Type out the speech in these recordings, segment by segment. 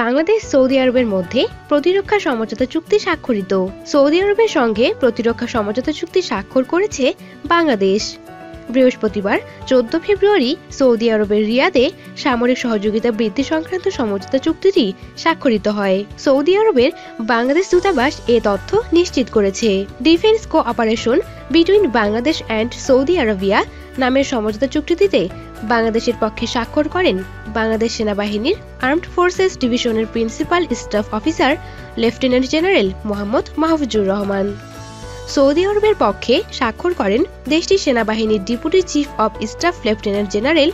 Bangladesh Saudi আরবের মধ্যে প্রতিরক্ষা সমঝোতা চুক্তি স্বাক্ষরিত। সৌদি আরবের সঙ্গে প্রতিরক্ষা সমঝোতা চুক্তি স্বাক্ষর করেছে বাংলাদেশ। বৃহস্পতিবার, চোদ্দ ফেব্রুয়ারি, সৌদি আরবের রিয়াদে সামরিক সহযোগিতা বৃদ্ধি সংক্রান্ত সমঝোতা চুক্তিটি স্বাক্ষরিত হয়। সৌদি আরবের বাংলাদেশ দূতাবাস এ তথ্য নিশ্চিত করেছে। Defence cooperation between Bangladesh and Saudi Arabia নামের সমঝোতা চুক্তিটিতে বাংলাদেশের পক্ষে স্বাক্ষর করেন বাংলাদেশ সেনাবাহিনীর আর্মড ফোর্সেস ডিভিশনের principal staff officer lieutenant general Mohammad Mahfuzur Rahman. Saudi আরবের পক্ষে স্বাক্ষর করেন দেশটির সেনাবাহিনীর deputy chief of staff lieutenant general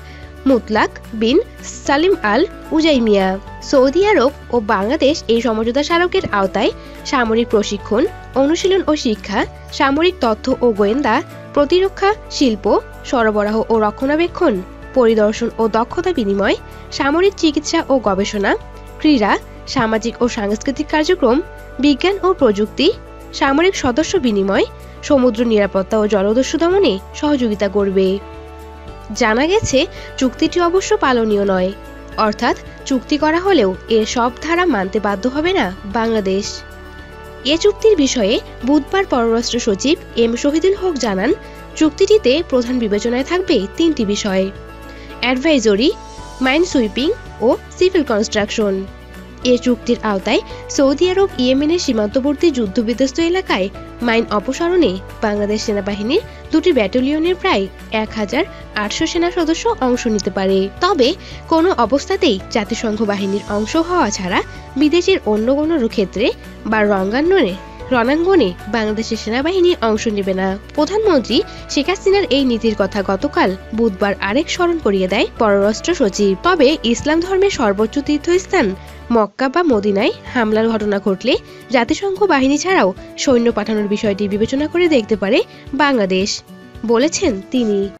Mutlaq bin Salim Al উজাইমিয়া। Saudi আরব ও বাংলাদেশ এই সমঝোতা স্মারকের আওতায় সামরিক প্রশিক্ষণ, অনুশীলন ও শিক্ষা, সামরিক তথ্য ও গোয়েন্দা, প্রতিরক্ষা, শিল্প, সরবরাহ ও রক্ষণাবেক্ষণ, পরিদর্শন ও দক্ষতা বিনিময়, সামরিক চিকিৎসা ও গবেষণা, ক্রীড়া, সামাজিক ও সাংস্কৃতিক কার্যক্রম, বিজ্ঞান ও প্রযুক্তি সামরিক সদস্য বিনিময়, সমুদ্র নিরাপত্তা ও জলদস্যু দমনে সহযোগিতা করবে। জানা গেছে, চুক্তিটি অবশ্য পালনীয় নয়। অর্থাৎ, চুক্তি করা হলেও এর সব ধারা মানতে বাধ্য হবে না বাংলাদেশ। এ চুক্তির বিষয়ে বুধবার পররাষ্ট্র সচিব এম শহীদুল হক জানান, চুক্তিটিতে প্রধান বিবেচনায় থাকবে তিনটি বিষয়। অ্যাডভাইজরি মাইন সুইপিং ও সিভিল কনস্ট্রাকশন। এ চুক্তির আওতায় সৌদি আরব, ইয়েমেনের সীমান্তবর্তী যুদ্ধবিধ্বস্ত এলাকায় মাইন অপসারণে বাংলাদেশ সেনাবাহিনীর দুটি ব্যাটালিয়নের প্রায় এক হাজার আটশো সেনা সদস্য অংশ নিতে পারে। তবে কোনো অবস্থাতেই জাতিসংঘ বাহিনীর অংশ হওয়া ছাড়া বিদেশের অন্য কোনো ক্ষেত্রে বা রঙ্গাঙ্গনে রণাঙ্গনে বাংলাদেশের সেনাবাহিনী অংশ নেবে না। প্রধানমন্ত্রী শেখ হাসিনার এই নীতির কথা গতকাল বুধবার আরেক স্মরণ করিয়ে দেয় পররাষ্ট্র সচিব। তবে ইসলাম ধর্মের সর্বোচ্চ তীর্থস্থান মক্কা বা মদিনায় হামলার ঘটনা ঘটলে জাতিসংঘ বাহিনী ছাড়াও সৈন্য পাঠানোর বিষয়টি বিবেচনা করে দেখতে পারে বাংলাদেশ, বলেছেন তিনি।